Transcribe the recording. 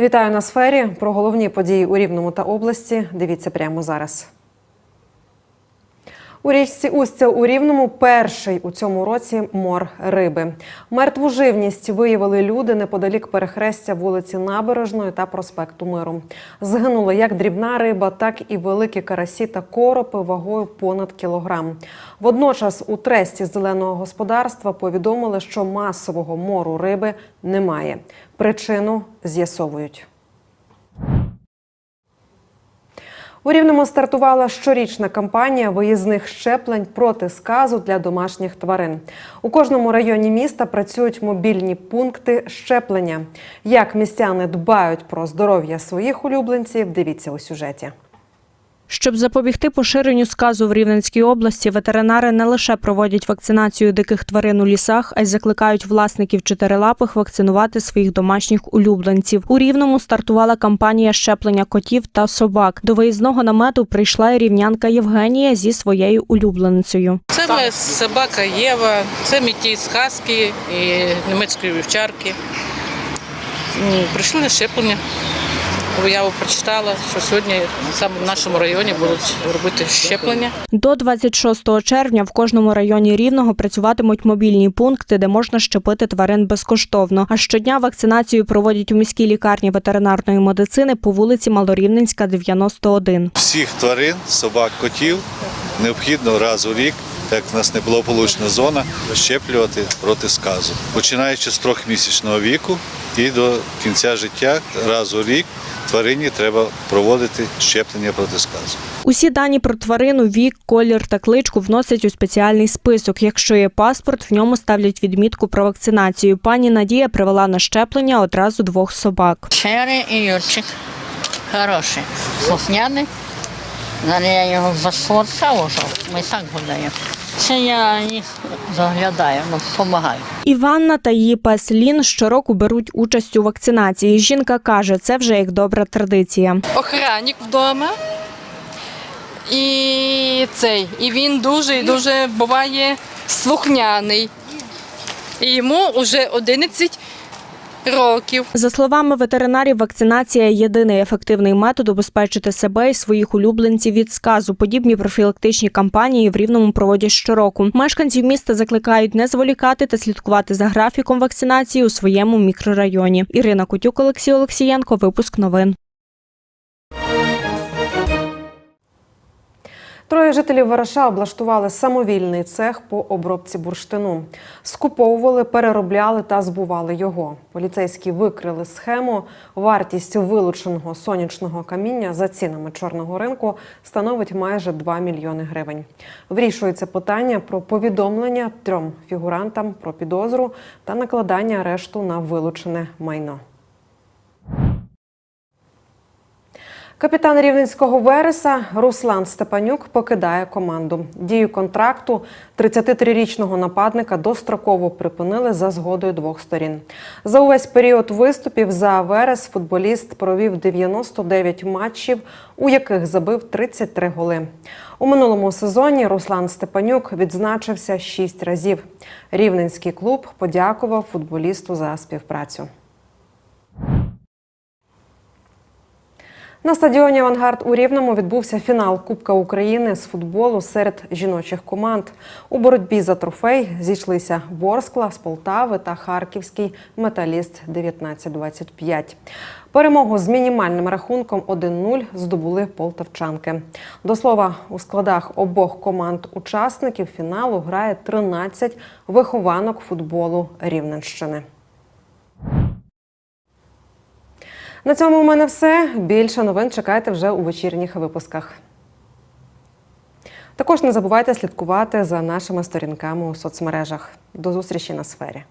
Вітаю на сфері. Про головні події у Рівному та області. Дивіться прямо зараз. У річці Устя у Рівному перший у цьому році мор риби. Мертву живність виявили люди неподалік перехрестя вулиці Набережної та проспекту Миру. Згинули як дрібна риба, так і великі карасі та коропи вагою понад кілограм. Водночас у тресті зеленого господарства повідомили, що масового мору риби немає. Причину з'ясовують. У Рівному стартувала щорічна кампанія виїзних щеплень проти сказу для домашніх тварин. У кожному районі міста працюють мобільні пункти щеплення. Як містяни дбають про здоров'я своїх улюбленців, дивіться у сюжеті. Щоб запобігти поширенню сказу в Рівненській області, ветеринари не лише проводять вакцинацію диких тварин у лісах, а й закликають власників чотирилапих вакцинувати своїх домашніх улюбленців. У Рівному стартувала кампанія щеплення котів та собак. До виїзного намету прийшла і рівнянка Євгенія зі своєю улюбленицею. Це моя собака Єва, це з хаски і німецької вівчарки. Прийшли на щеплення. Уяву прочитала, що сьогодні саме в нашому районі будуть робити щеплення. До 26 червня в кожному районі Рівного працюватимуть мобільні пункти, де можна щепити тварин безкоштовно. А щодня вакцинацію проводять у міській лікарні ветеринарної медицини по вулиці Малорівненська, 91. всіх тварин, собак, котів необхідно раз у рік, так як в нас не благополучна зона, щеплювати проти сказу. Починаючи з трьохмісячного віку і до кінця життя раз у рік тварині треба проводити щеплення проти сказу. Усі дані про тварину, вік, колір та кличку вносять у спеціальний список. Якщо є паспорт, в ньому ставлять відмітку про вакцинацію. Пані Надія привела на щеплення одразу двох собак. Черри і Юрчик. Хороший. Слухняний. Зараз я його уже. Ми так гуляємо. Це я їх заглядаю, ну, допомагаю. Іванна та її пес Лін щороку беруть участь у вакцинації. Жінка каже, це вже їх добра традиція. охранник вдома. І цей, і він дуже і дуже буває слухняний. І йому вже 11 років. За словами ветеринарів, вакцинація єдиний ефективний метод убезпечити себе і своїх улюбленців від сказу. Подібні профілактичні кампанії в рівному проводять щороку. Мешканців міста закликають не зволікати та слідкувати за графіком вакцинації у своєму мікрорайоні. Ірина Кутюк, Олексій Олексієнко. Випуск новин. Троє жителів Вараша облаштували самовільний цех по обробці бурштину. Скуповували, переробляли та збували його. Поліцейські викрили схему. Вартість вилученого сонячного каміння за цінами чорного ринку становить майже 2 мільйони гривень. Вирішується питання про повідомлення трьом фігурантам про підозру та накладання арешту на вилучене майно. Капітан рівненського Вереса Руслан Степанюк покидає команду. Дію контракту 33-річного нападника достроково припинили за згодою двох сторін. За увесь період виступів за Верес футболіст провів 99 матчів, у яких забив 33 голи. У минулому сезоні Руслан Степанюк відзначився 6 разів. Рівненський клуб подякував футболісту за співпрацю. На стадіоні Авангард у Рівному відбувся фінал Кубка України з футболу серед жіночих команд. У боротьбі за трофей зійшлися Ворскла з Полтави та Харківський металіст 1925. Перемогу з мінімальним рахунком 1-0 здобули полтавчанки. До слова, у складах обох команд учасників фіналу грає 13 вихованок футболу Рівненщини. На цьому у мене все. Більше новин чекайте вже у вечірніх випусках. Також не забувайте слідкувати за нашими сторінками у соцмережах. До зустрічі на сфері.